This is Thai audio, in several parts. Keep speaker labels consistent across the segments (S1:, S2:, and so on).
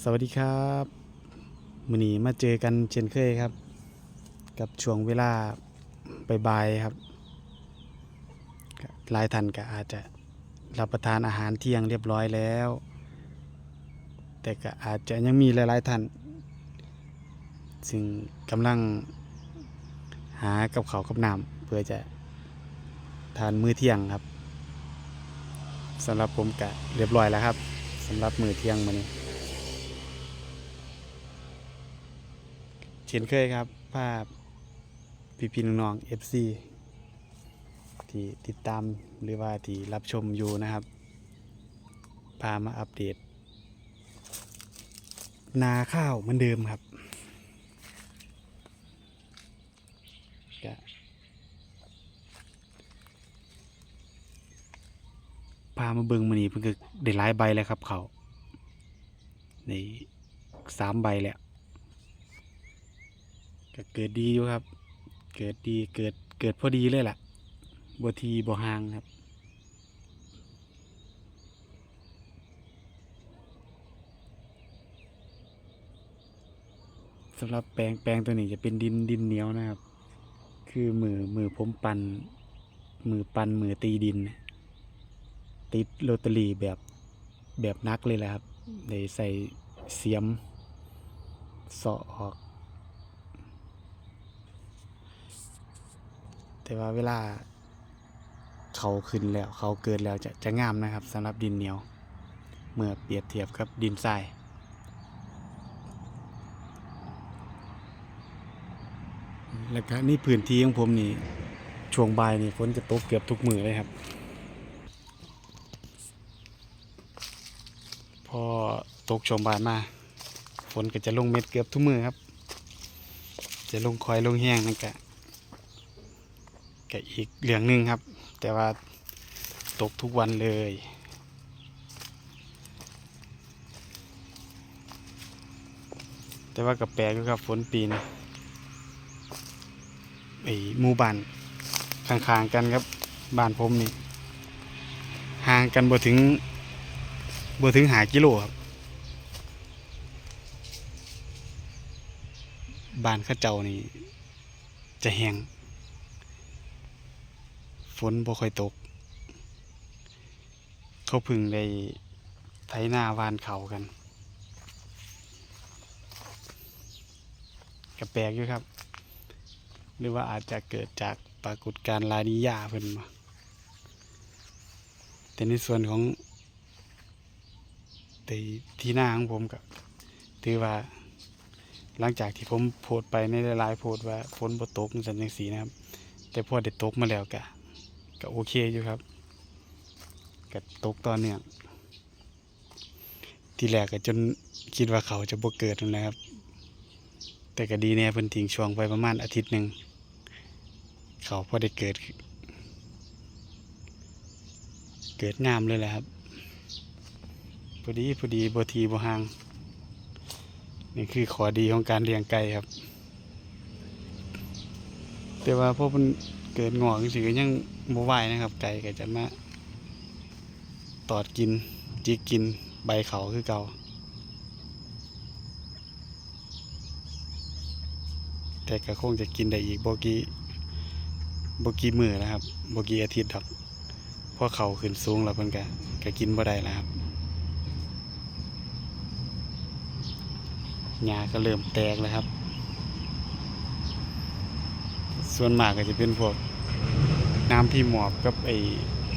S1: สวัสดีครับมือนี้มาเจอกันเช่นเคยครับ กับช่วงเวลาบ่ายๆครับหลายท่านก็อาจจะรับประทานอาหารเที่ยงเรียบร้อยแล้ว แต่ก็อาจจะยังมีหลายๆท่านซึ่งกำลังหากับเขากับน้ำเพื่อจะทานมื้อเที่ยงครับสำหรับผมก็เรียบร้อยแล้วครับสำหรับมื้อเที่ยงมื้อนี้ ช่นเคยครับ ภาพพี่พี่น้องๆ FC ที่ติดตามหรือว่าที่รับชมอยู่นะครับ พามาอัปเดต นาข้าวเหมือนเดิมครับก็พามาเบิงมันนี้เพิ่งก็ได้หลายใบแล้วครับเขาในสามใบแล้ว ก็เกิดดีอยู่ครับ เกิดดีเกิดเกิดพอดีเลยล่ะบัทีบ่ห่างครับ สำหรับแปลงแปลงตัวนี้จะเป็นดินดินเหนียวนะครับ คือมือมือผมปัน มือปันมือตีดิน ติดโรตารีแบบแบบนักเลยแหละครับได้ใส่เสียมเสาะออก แต่ว่าเวลาเขาขึ้นแล้วเขาเกิดแล้วจะจะงามนะครับสำหรับดินเหนียว เมื่อเปรียบเทียบกับดินทรายแล้วก็นี่พื้นที่ของผมนี่ช่วงบ่ายนี่ฝนจะตกเกือบทุกมือเลยครับ พอตกช่วงบ่ายมาฝนก็จะลงเม็ดเกือบทุกมือครับ จะลงคอยลงแห้งนั่นกะ ก็อีกเรื่องหนึ่งครับ แต่ว่าตกทุกวันเลย แต่ว่ากับแปลกครับฝนปีนี้ไอ้หมู่บ้านข้างๆกันครับบ้านผมนี่ห่างกันบ่ถึงบ่ถึงหากิโลครับบ้านข้าเจ้านี่จะแห้ง นบ่ค่อยตก เขาพึ่งได้ไถหน้าวานเขากันกระแปลกอยู่ครับ หรือว่าอาจจะเกิดจากปรากฏการณ์ลานิยาเพิ่นมาแต่ในส่วนของแต่ที่หน้าของผมก็ถือว่า หลังจากที่ผมโพสต์ไปในหลายๆโพสต์ว่าฝนบ่ตกจังซั่นจังซี่นะครับ แต่พอได้ตกมาแล้วก็ ก็โอเคอยู่ครับก็ตกตอนเนี้ยที่แรกก็จนคิดว่าเขาจะบ่เกิดนั่นแหละครับ แต่ก็ดีแน่เพิ่นทิ้งช่วงไปประมาณอาทิตย์หนึ่งเขาพอได้เกิด เกิดงามเลยแหละครับพอดีพอดีบทีบ่หางนี่คือขอดีของการเลี้ยงไก่ครับ แต่ว่าพอมันเกิดงอกจังซี่ก็ยัง บ่ไหวนะครับ ไก่ก็จะมาตอดกิน จิกกินใบเขาคือเก่าแต่ก็คงจะกินได้อีกบกี่บ่กี่มื้อนะครับบกี่อาทิตย์ดอกเพราะเขาขึ้นสูงแล้วเพิ่นก็ก็กินบ่ได้แล้วครับหญ้าก็เริ่มแตกแล้วครับ ส่วนมากก็จะเป็นพวก น้ำพี่หมอบกับไอ้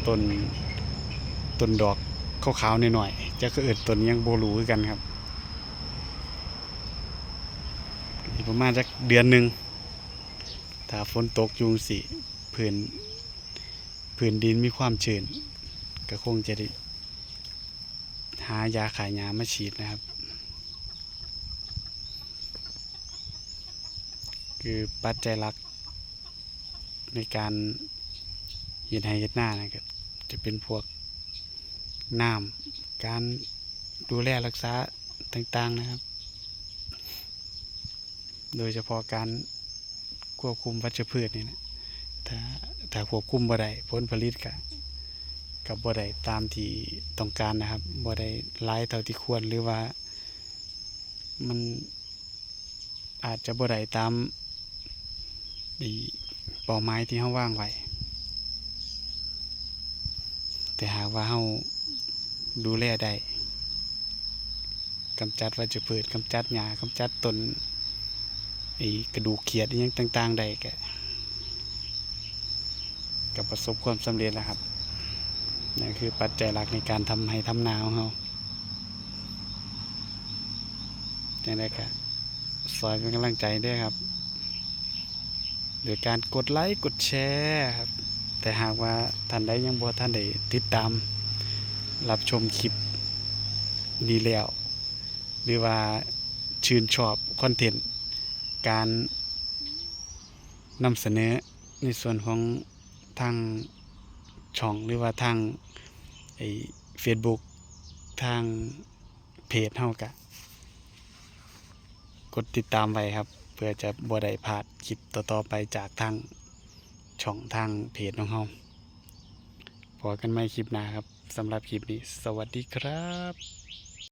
S1: ต้นต้นดอกขาวๆหน่อยๆจะเอิดต้นยังโบรูกันครับประมาณสักเดือนหนึ่งถ้าฝนตกยุงสิพื้นพื้นดินมีความชื้นก็คงจะได้หายาขายยามาฉีดนะครับ คือปัจจัยหลักในการ เห็ดไห้เห็ดหน้านะครับจะเป็นพวกน้ำการดูแลรักษาต่างๆนะครับ โดยเฉพาะการควบคุมวัชพืชนี่นะถ้าถ้าควบคุมบ่ได้ผลผลิตกับกับบ่ได้ตามที่ต้องการนะครับบ่ได้ร้ายเท่าที่ควรหรือว่ามันอาจจะบ่ได้ตามอีเป้าหมายที่เฮาว่างไว้ แต่หากว่าเฮาดูแลได้กำจัดวัชพืชกำจัดหญ้ากำจัดต้นไอ้กระดูกเขียดอหยังต่าง ๆ ได้ก็ก็ประสบความสำเร็จแล้วครับนั่คือปัจจัยหลักในการทำให้ทำนาของเราจังได้ก็ซอยเป็นกำลังใจด้วยครับโดยการกดไลค์กดแชร์ครับ แต่หากว่าท่านใดยังบ่ท่านใดติดตามรับชมคลิปนี้แล้ว หรือว่าชื่นชอบคอนเทนต์การนำเสนอในส่วนของทางช่องหรือว่าทางไอ้เฟซบุ๊กทางเพจเฮากะกดติดตามไว้ครับ เพื่อจะบ่ได้พลาดคลิปต่อๆไปจากทาง ช่องทางเพจของเฮาพอกันใหม่คลิปหน้าครับสำหรับคลิปนี้ สวัสดีครับ